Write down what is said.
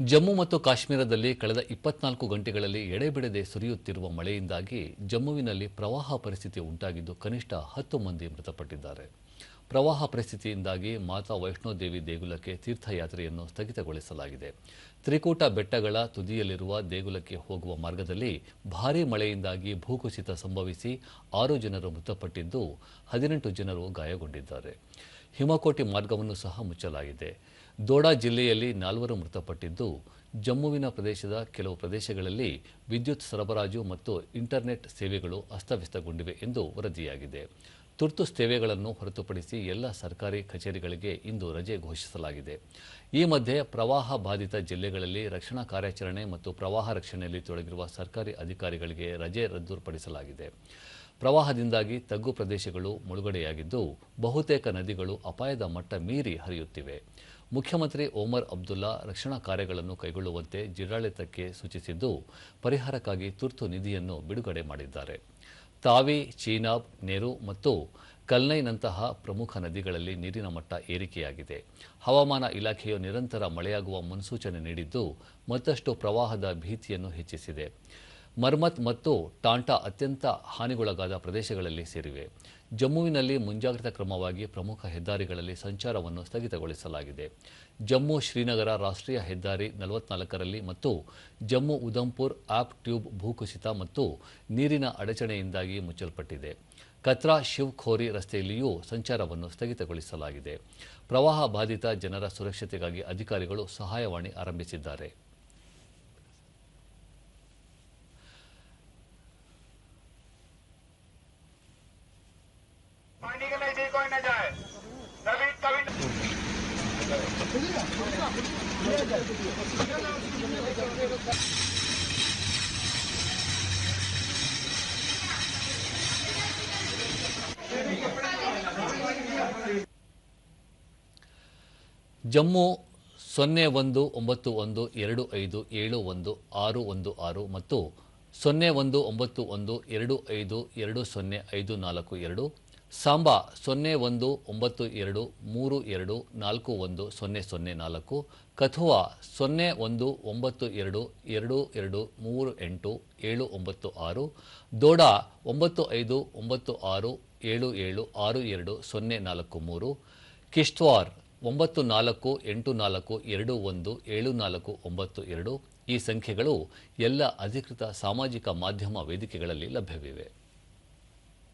ಜಮ್ಮು ಮತ್ತು ಕಾಶ್ಮೀರದಲ್ಲಿ ಕಳೆದ ಇಪ್ಪತ್ನಾಲ್ಕು ಗಂಟೆಗಳಲ್ಲಿ ಎಡೆಬಿಡದೆ ಸುರಿಯುತ್ತಿರುವ ಮಳೆಯಿಂದಾಗಿ ಜಮ್ಮುವಿನಲ್ಲಿ ಪ್ರವಾಹ ಪರಿಸ್ಥಿತಿ ಉಂಟಾಗಿದ್ದು ಕನಿಷ್ಠ ಹತ್ತು ಮಂದಿ ಮೃತಪಟ್ಟಿದ್ದಾರೆ. ಪ್ರವಾಹ ಪರಿಸ್ಥಿತಿಯಿಂದಾಗಿ ಮಾತಾ ವೈಷ್ಣೋದೇವಿ ದೇಗುಲಕ್ಕೆ ತೀರ್ಥಯಾತ್ರೆಯನ್ನು ಸ್ಥಗಿತಗೊಳಿಸಲಾಗಿದೆ. ತ್ರಿಕೂಟ ಬೆಟ್ಟಗಳ ತುದಿಯಲ್ಲಿರುವ ದೇಗುಲಕ್ಕೆ ಹೋಗುವ ಮಾರ್ಗದಲ್ಲಿ ಭಾರೀ ಮಳೆಯಿಂದಾಗಿ ಭೂಕುಸಿತ ಸಂಭವಿಸಿ ಆರು ಜನರು ಮೃತಪಟ್ಟಿದ್ದು ಹದಿನೆಂಟು ಜನರು ಗಾಯಗೊಂಡಿದ್ದಾರೆ. ಹಿಮಕೋಟಿ ಮಾರ್ಗವನ್ನು ಸಹ ಮುಚ್ಚಲಾಗಿದೆ. ದೋಡಾ ಜಿಲ್ಲೆಯಲ್ಲಿ ನಾಲ್ವರು ಮೃತಪಟ್ಟಿದ್ದು, ಜಮ್ಮುವಿನ ಪ್ರದೇಶದ ಕೆಲವು ಪ್ರದೇಶಗಳಲ್ಲಿ ವಿದ್ಯುತ್ ಸರಬರಾಜು ಮತ್ತು ಇಂಟರ್ನೆಟ್ ಸೇವೆಗಳು ಅಸ್ತವ್ಯಸ್ತಗೊಂಡಿವೆ ಎಂದು ವರದಿಯಾಗಿದೆ. ತುರ್ತು ಸೇವೆಗಳನ್ನು ಹೊರತುಪಡಿಸಿ ಎಲ್ಲ ಸರ್ಕಾರಿ ಕಚೇರಿಗಳಿಗೆ ಇಂದು ರಜೆ ಘೋಷಿಸಲಾಗಿದೆ. ಈ ಮಧ್ಯೆ ಪ್ರವಾಹ ಬಾಧಿತ ಜಿಲ್ಲೆಗಳಲ್ಲಿ ರಕ್ಷಣಾ ಕಾರ್ಯಾಚರಣೆ ಮತ್ತು ಪ್ರವಾಹ ರಕ್ಷಣೆಯಲ್ಲಿ ತೊಡಗಿರುವ ಸರ್ಕಾರಿ ಅಧಿಕಾರಿಗಳಿಗೆ ರಜೆ ರದ್ದುಪಡಿಸಲಾಗಿದೆ. ಪ್ರವಾಹದಿಂದಾಗಿ ತಗ್ಗು ಪ್ರದೇಶಗಳು ಮುಳುಗಡೆಯಾಗಿದ್ದು ಬಹುತೇಕ ನದಿಗಳು ಅಪಾಯದ ಮಟ್ಟ ಮೀರಿ ಹರಿಯುತ್ತಿವೆ. ಮುಖ್ಯಮಂತ್ರಿ ಓಮರ್ ಅಬ್ದುಲ್ಲಾ ರಕ್ಷಣಾ ಕಾರ್ಯಗಳನ್ನು ಕೈಗೊಳ್ಳುವಂತೆ ಜಿಲ್ಲಾಡಳಿತಕ್ಕೆ ಸೂಚಿಸಿದ್ದು ಪರಿಹಾರಕ್ಕಾಗಿ ತುರ್ತು ನಿಧಿಯನ್ನು ಬಿಡುಗಡೆ ಮಾಡಿದ್ದಾರೆ. ತಾವಿ, ಚೀನಾಬ್, ನೆರು ಮತ್ತು ಕಲ್ನೈನಂತಹ ಪ್ರಮುಖ ನದಿಗಳಲ್ಲಿ ನೀರಿನ ಮಟ್ಟ ಏರಿಕೆಯಾಗಿದೆ. ಹವಾಮಾನ ಇಲಾಖೆಯು ನಿರಂತರ ಮಳೆಯಾಗುವ ಮುನ್ಸೂಚನೆ ನೀಡಿದ್ದು ಮತ್ತಷ್ಟು ಪ್ರವಾಹದ ಭೀತಿಯನ್ನು ಹೆಚ್ಚಿಸಿದೆ. ಮರ್ಮತ್ ಮತ್ತು ಟಾಂಟಾ ಅತ್ಯಂತ ಹಾನಿಗೊಳಗಾದ ಪ್ರದೇಶಗಳಲ್ಲಿ ಸೇರಿವೆ. ಜಮ್ಮುವಿನಲ್ಲಿ ಮುಂಜಾಗ್ರತಾ ಕ್ರಮವಾಗಿ ಪ್ರಮುಖ ಹೆದ್ದಾರಿಗಳಲ್ಲಿ ಸಂಚಾರವನ್ನು ಸ್ಥಗಿತಗೊಳಿಸಲಾಗಿದೆ. ಜಮ್ಮು ಶ್ರೀನಗರ ರಾಷ್ಟ್ರೀಯ ಹೆದ್ದಾರಿ ನಲವತ್ನಾಲ್ಕರಲ್ಲಿ ಮತ್ತು ಜಮ್ಮು ಉಧಂಪುರ್ ಆಪ್ ಟ್ಯೂಬ್ ಭೂಕುಸಿತ ಮತ್ತು ನೀರಿನ ಅಡಚಣೆಯಿಂದಾಗಿ ಮುಚ್ಚಲ್ಪಟ್ಟಿದೆ. ಕತ್ರಾ ಶಿವ್ಖೋರಿ ರಸ್ತೆಯಲ್ಲಿಯೂ ಸಂಚಾರವನ್ನು ಸ್ಥಗಿತಗೊಳಿಸಲಾಗಿದೆ. ಪ್ರವಾಹ ಬಾಧಿತ ಜನರ ಸುರಕ್ಷತೆಗಾಗಿ ಅಧಿಕಾರಿಗಳು ಸಹಾಯವಾಣಿ ಆರಂಭಿಸಿದ್ದಾರೆ. न जाए कभी कभी ಜಮ್ಮು ಸೊನ್ನೆ ಒಂದು ಒಂಬತ್ತು ಒಂದು ಎರಡು ಐದು ಏಳು ಒಂದು ಆರು ಒಂದು ಆರು ಮತ್ತು ಸೊನ್ನೆ ಒಂದು ಒಂಬತ್ತು ಒಂದು ಎರಡು ಐದು ಎರಡು ಸೊನ್ನೆ ಐದು ನಾಲ್ಕು ಎರಡು ಸಾಂಬಾ ಸೊನ್ನೆ ಒಂದು, ಒಂಬತ್ತು ಎರಡು, ಮೂರು ಎರಡು, ನಾಲ್ಕು ಒಂದು, ಸೊನ್ನೆ ಸೊನ್ನೆ ನಾಲ್ಕು, ಕಥುವಾ ಸೊನ್ನೆ ಒಂದು, ಒಂಬತ್ತು ಎರಡು ಎರಡು ಎರಡು, ಮೂರು ಎಂಟು, ಏಳು ಒಂಬತ್ತು ಆರು, ದೋಡಾ ಒಂಬತ್ತು ಐದು, ಒಂಬತ್ತು ಆರು, ಏಳು ಏಳು, ಆರು ಎರಡು, ಸೊನ್ನೆ ನಾಲ್ಕು ಮೂರು ಕಿಶ್ತ್ವಾರ್ ಒಂಬತ್ತು ನಾಲ್ಕು, ಎಂಟು ನಾಲ್ಕು, ಎರಡು ಒಂದು, ಏಳು ನಾಲ್ಕು ಒಂಬತ್ತು ಎರಡು, ಈ ಸಂಖ್ಯೆಗಳು ಎಲ್ಲ ಅಧಿಕೃತ ಸಾಮಾಜಿಕ ಮಾಧ್ಯಮ ವೇದಿಕೆಗಳಲ್ಲಿ ಲಭ್ಯವಿವೆ.